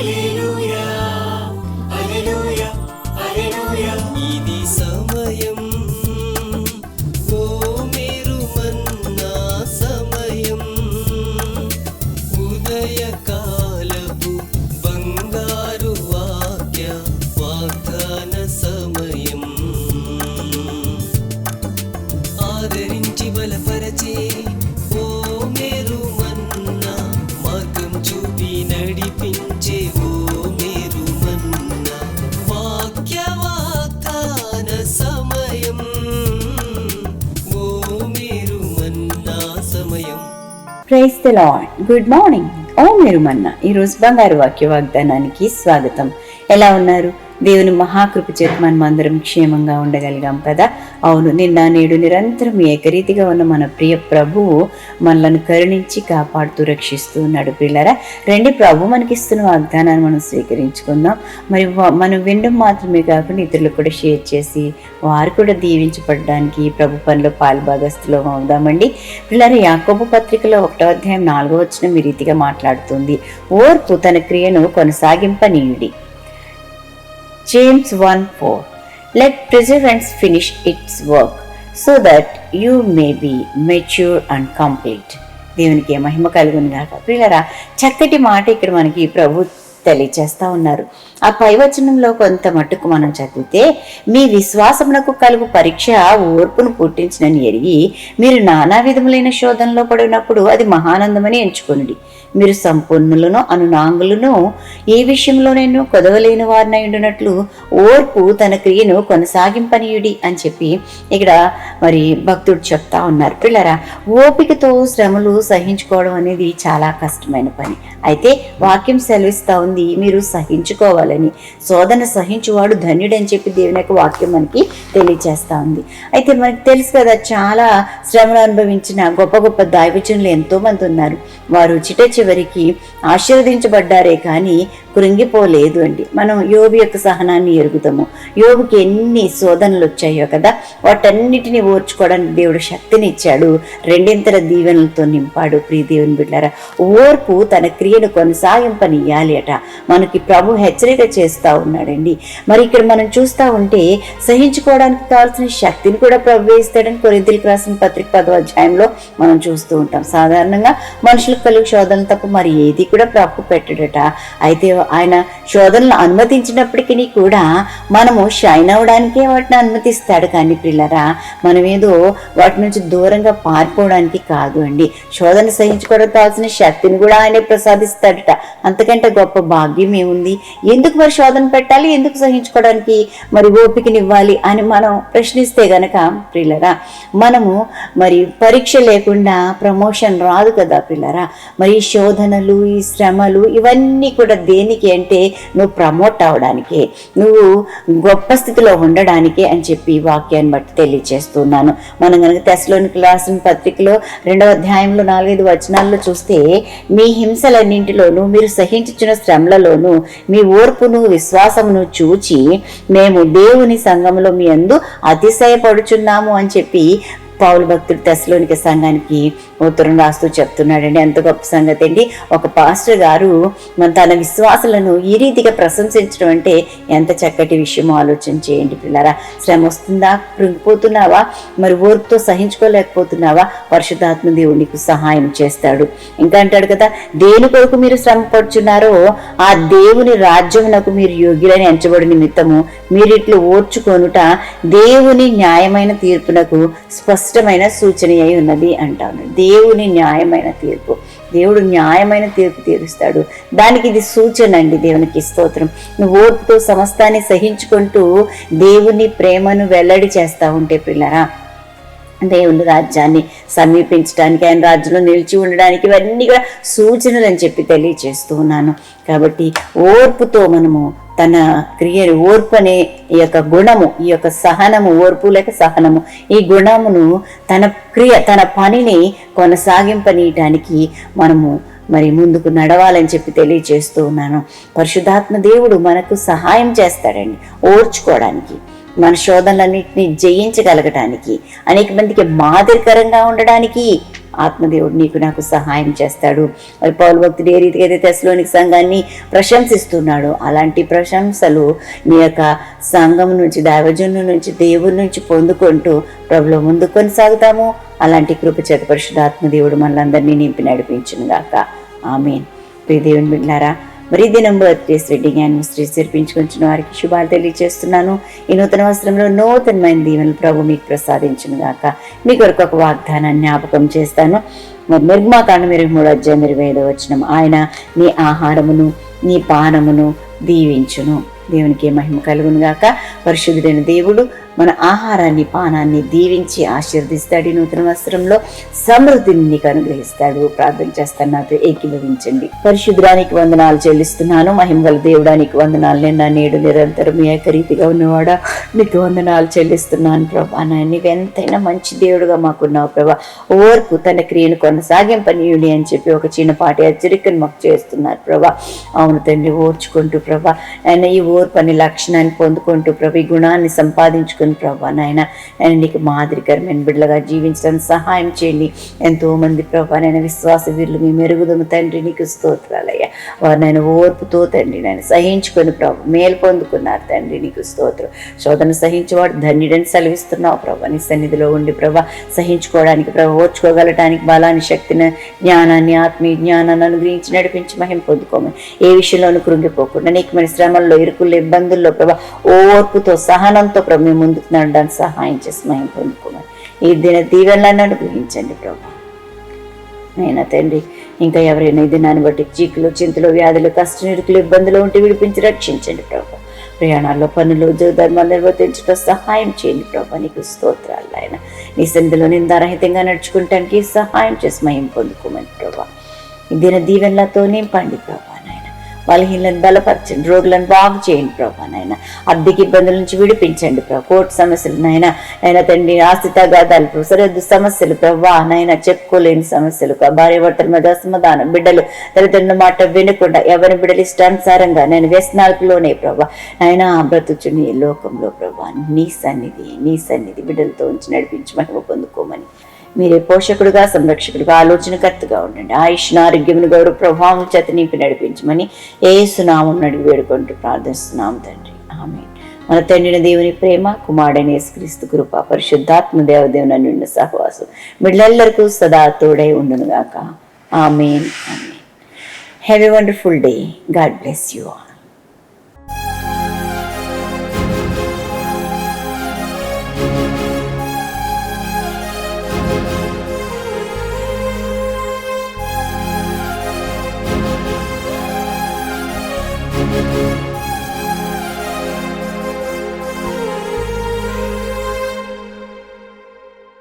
ఇది the lord good morning ఓ మీరు మన్న ఈరోజు బంగారు వాక్య వాగ్దానానికి స్వాగతం. ఎలా ఉన్నారు? దేవుని మహాకృప చేత మనం అందరం క్షేమంగా ఉండగలిగాం కదా. అవును నిన్న నేడు నిరంతరం ఏకరీతిగా ఉన్న మన ప్రియ ప్రభువు మనలను కరుణించి కాపాడుతూ రక్షిస్తూ ఉన్నాడు పిల్లరా రెండు ప్రభు మనకిస్తున్న వాగ్దానాన్ని మనం స్వీకరించుకుందాం. మరి వా- మనం వినడం మాత్రమే కాకుండా ఇతరులకు కూడా షేర్ చేసి వారు కూడా దీవించబడడానికి ప్రభు పనిలో పాల్భాగస్తులో అవుదామండి. పిల్లలు యాకోబు పత్రికలో ఒకటో అధ్యాయం నాలుగో వచ్చిన ఈ రీతిగా మాట్లాడుతుంది. ఓర్పు తన క్రియను కొనసాగింపనీయుడి. James one four let perseverance finish its work so that you may be mature and complete దేవునికి మహిమ కలుగును గాక పిల్లరా చక్కటి మాట ఇక్కడ మనకి ప్రభు తెలియచేస్తా ఉన్నారు. ఆ పైవచనంలో కొంత మట్టుకు మనం చదివితే మీ విశ్వాసమునకు కలుగు పరీక్ష ఓర్పును పుట్టించినని ఎరిగి మీరు నానా విధములైన శోధనలో పడినప్పుడు అది మహానందమని ఎంచుకొనుడి. మీరు సంపూర్ణులను అనునాంగులను ఏ విషయంలోనైనా కొదవలేని వారినై ఉండినట్లు ఓర్పు తన క్రియను కొనసాగింపనీయుడి అని చెప్పి ఇక్కడ మరి భక్తుడు చెప్తా ఉన్నారు. పిల్లరా ఓపికతో శ్రమలు సహించుకోవడం అనేది చాలా కష్టమైన పని. అయితే వాక్యం సెలవిస్తా ఉంది. మీరు సహించుకోవాలని. శోధన సహించువాడు ధన్యుడని చెప్పి దేవుని యొక్క వాక్యం మనకి తెలియచేస్తా ఉంది అయితే మనకి తెలుసు కదా చాలా శ్రమలు అనుభవించిన గొప్ప గొప్ప దైవజనులు ఎంతో మంది ఉన్నారు. వారు చిట చివరికి ఆశీర్వదించబడ్డారే కానీ కృంగిపోలేదు అండి. మనం యోబు యొక్క సహనాన్ని ఎరుగుతాము యోబుకి ఎన్ని శోధనలు వచ్చాయో కదా వాటన్నిటిని ఓర్చుకోవడానికి దేవుడు శక్తిని ఇచ్చాడు. రెండింతల దీవెనలతో నింపాడు. ప్రియ దేవుని బిడ్డారా ఓర్పు తన క్రియను కొనసాగింపనియాలి అట మనకి ప్రభు హెచ్చరిక చేస్తూ ఉన్నాడండి. మరి ఇక్కడ మనం చూస్తూ ఉంటే సహించుకోవడానికి కావాల్సిన శక్తిని కూడా ప్రభు ఇస్తాడని కొరింతలకు రాసిన పత్రిక పదో అధ్యాయంలో మనం చూస్తూ ఉంటాం. సాధారణంగా మనుషులకు కలుగు శోధనలు తప్ప మరి ఏది కూడా ప్రభు పెట్టడట. అయితే ఆయన శోధనలు అనుమతించినప్పటికీ కూడా మనము షైన్ అవడానికే వాటిని అనుమతిస్తాడు కానీ పిల్లరా మనమేదో వాటి నుంచి దూరంగా పారిపోవడానికి కాదు అండి. శోధన సహించుకోవడం కావాల్సిన శక్తిని కూడా ఆయనే ప్రసాదిస్తాడట. అంతకంటే గొప్ప భాగ్యం ఏముంది? ఎందుకు మరి శోధన పెట్టాలి? ఎందుకు సహించుకోవడానికి మరి ఓపికనివ్వాలి అని మనం ప్రశ్నిస్తే గనక పిల్లరా మనము మరి పరీక్ష లేకుండా ప్రమోషన్ రాదు కదా పిల్లరా మరి శోధనలు ఈ శ్రమలు ఇవన్నీ కూడా దేనికి అంటే నువ్వు ప్రమోట్ అవడానికి నువ్వు గొప్ప స్థితిలో ఉండడానికే అని చెప్పి వాక్యాన్ని బట్టి తెలియచేస్తున్నాను మనం కనుక తెసలోని రాసిన పత్రికలో రెండవ అధ్యాయంలో నాలుగైదు వచనాల్లో చూస్తే మీ హింసలన్నింటిలోనూ మీరు సహించుచున్న శ్రమలలోనూ మీ ఓర్పును విశ్వాసమును చూచి మేము దేవుని సంఘంలో మీ అందు అతిశయపడుచున్నాము అని చెప్పి పావులు భక్తుడు తెశలోనిక సంఘానికి ఉత్తరం రాస్తూ చెప్తున్నాడండి. ఎంత గొప్ప సంగతి అండి. ఒక పాస్టర్ గారు మన తన విశ్వాసాలను ఈ రీతిగా ప్రశంసించడం అంటే ఎంత చక్కటి విషయం ఆలోచన చేయండి పిల్లరా. శ్రమ వస్తుందా? కృంగిపోతున్నావా? మరి ఓర్పుతో సహించుకోలేకపోతున్నావా? పరిశుద్ధాత్మ దేవునికి సహాయం చేస్తాడు. ఇంకా అంటాడు కదా దేని కొరకు మీరు శ్రమ పడుచున్నారో ఆ దేవుని రాజ్యమునకు మీరు యోగ్యులని ఎంచబడి నిమిత్తము మీరిట్లు ఓర్చుకొనుట దేవుని న్యాయమైన తీర్పునకు స్పష్టమైన సూచన అయి ఉన్నది అంటాను. దేవుని న్యాయమైన తీర్పు. దేవుడు న్యాయమైన తీర్పు తీరుస్తాడు. దానికి ఇది సూచన అండి దేవునికి స్తోత్రం. నువ్వు ఓర్పుతో సమస్తాన్ని సహించుకుంటూ దేవుని ప్రేమను వెల్లడి చేస్తా ఉంటే పిల్లరా దేవుని రాజ్యాన్ని సమీపించడానికి ఆయన రాజ్యంలో నిలిచి ఉండడానికి ఇవన్నీ కూడా సూచనలు అని చెప్పి తెలియచేస్తూ ఉన్నాను. కాబట్టి ఓర్పుతో మనము తన క్రియ ఓర్పు అనే ఈ యొక్క గుణము ఈ యొక్క సహనము ఓర్పు లేక సహనము. ఈ గుణమును తన క్రియ తన పనిని కొనసాగింపనీయటానికి మనము మరి ముందుకు నడవాలని చెప్పి తెలియజేస్తూ ఉన్నాను. పరిశుద్ధాత్మ దేవుడు మనకు సహాయం చేస్తాడండి ఓర్చుకోవడానికి. మన శోధనలన్నింటినీ జయించగలగటానికి అనేక మందికి మాదిరికరంగా ఉండడానికి ఆత్మదేవుడు నీకు నాకు సహాయం చేస్తాడు. మరి పౌరు భక్తుడు ఏ రీతిగా అయితే తెశలోనికి సంఘాన్ని ప్రశంసిస్తున్నాడు అలాంటి ప్రశంసలు నీ యొక్క సంఘం నుంచి దైవజను నుంచి దేవుడి నుంచి పొందుకుంటూ ప్రభులో ముందు కొనసాగుతాము. అలాంటి కృప చేత పరిశుధాత్మదేవుడు మనలందరినీ నింపి నడిపించును గాక ఆమెన్. ప్రియ దేవుని బిడ్డారా మరి దినం రెడ్డి వెడ్డింగ్ శ్రీ చేర్పించుకుంటున్న వారికి శుభాలు తెలియజేస్తున్నాను. ఈ నూతన వస్త్రంలో నూతనమైన దీవెనలు ప్రభు మీకు ప్రసాదించును గాక. మీ కొరకు ఒక వాగ్దానాన్ని జ్ఞాపకం చేస్తాను. మరి నిర్మాకాండం ఇరవై మూడు అధ్యాయం ఇరవై ఐదో వచ్చిన ఆయన నీ ఆహారమును నీ పానమును దీవించును. దేవునికి మహిమ కలుగునుగాక పరిశుద్ధుడైన దేవుడు మన ఆహారాన్ని పానాన్ని దీవించి ఆశీర్దిస్తాడు ఈ నూతన వస్త్రంలో సమృద్ధిని నీకు అనుగ్రహిస్తాడు. ప్రార్థన చేస్తాను నాతో ఏకీభవించండి. పరిశుద్ధానికి వందనాలు చెల్లిస్తున్నాను. మహిమగల దేవుడానికి వందనాలు. నిన్న నేడు నిరంతరం ఏకరీతిగా ఉన్నవాడా? నీకు వందనాలు చెల్లిస్తున్నాను ప్రభా. నాయన ఎంతైనా మంచి దేవుడుగా మాకున్నావు ప్రభా. ఓర్పు తన క్రియను కొనసాగింపనీయుడి అని చెప్పి ఒక చిన్నపాటి హెచ్చరికను మాకు చేస్తున్నారు ప్రభా. అవును తండ్రి ఓర్చుకుంటూ ప్రభా. ఆయన ఈ ఓర్పు అనే లక్షణాన్ని పొందుకుంటూ ప్రభు ఈ గుణాన్ని సంపాదించుకుని ప్రభా నాయన ఆయన నీకు మాదిరికరమైన బిడ్డలుగా జీవించడానికి సహాయం చేయండి. ఎంతోమంది ప్రభా నాయన విశ్వాస వీరులు మీ మెరుగుదము తండ్రి నీకు స్తోత్రాలయ్యా. వారు నాయన ఓర్పుతో తండ్రి నాయన సహించుకొని ప్రభు మేలు పొందుకున్నారు తండ్రి నీకు స్తోత్రం. శోధన సహించేవాడు ధన్యుడని సెలవిస్తున్నావు ప్రభా. నీ సన్నిధిలో ఉండి ప్రభా సహించుకోవడానికి ప్రభు ఓర్చుకోగలటానికి బలాన్ని శక్తిని జ్ఞానాన్ని ఆత్మీయ జ్ఞానాన్ని అనుగ్రహించి నడిపించి మహిమ పొందుకోమని ఏ విషయంలోనూ కృంగిపోకుండా నీకు మన శ్రమల్లో ప్రతికూల ఇబ్బందుల్లో ప్రభా ఓర్పుతో సహనంతో ప్రభు మేము ముందుకు నడడానికి సహాయం చేసి మహిమ పొందుకున్నాం ఈ దిన దీవెనలను అనుగ్రహించండి ప్రభా. నేను తండ్రి ఇంకా ఎవరైనా ఈ దినాన్ని బట్టి చీకులు చింతలు వ్యాధులు కష్ట నిరుకులు ఇబ్బందులు ఉంటే విడిపించి రక్షించండి ప్రభు. ప్రయాణాల్లో పనులు ధర్మాలు నిర్వర్తించడం సహాయం చేయండి ప్రభా. నీకు స్తోత్రాలు ఆయన నీ సంధిలో నిందారహితంగా నడుచుకుంటానికి సహాయం చేసి మహిం పొందుకోమని ప్రభా. ఈ దిన దీవెనలతో నింపండి ప్రభా. బలహీనలను బలపరచండి రోడ్లను బాగు చేయండి ప్రభా నాయన. ఆర్థిక ఇబ్బందుల నుంచి విడిపించండి ప్రభా. కోర్టు సమస్యలు నాయన ఆయన తండ్రి ఆస్తి తగాదాలు ప్రభు సరిహద్దు సమస్యలు ప్రభా నాయన చెప్పుకోలేని సమస్యలు భార్య భర్తల మీద అసమాధానం బిడ్డలు తల్లిదండ్రుల మాట వినకుండా ఎవరి బిడ్డలు ఇష్టానుసారంగా నేను వ్యసనాలకులోనే ప్రభా ఆయన బ్రతుచుని లోకంలో ప్రభా నీ సన్నిధి నీ సన్నిధి బిడ్డలతో ఉంచి నడిపించి పొందుకోమని మీరే పోషకుడుగా సంరక్షకుడుగా ఆలోచనకర్తగా ఉండండి. ఆయుష్ను ఆరోగ్యమును గౌరవ ప్రభావం చేత నింపి నడిపించమని ఏ సునామం నడిగి వేడుకుంటూ ప్రార్థిస్తున్నాం తండ్రి. ఆమె మన తండ్రిన దేవుని ప్రేమ కుమారుడైన యేసుక్రీస్తు కృప పరిశుద్ధాత్మ దేవదేవుని నిండు సహవాసం మిడ్లెల్లరికూ సదా తోడై ఉండునుగాక. Amen. Amen. Have a wonderful day God bless you all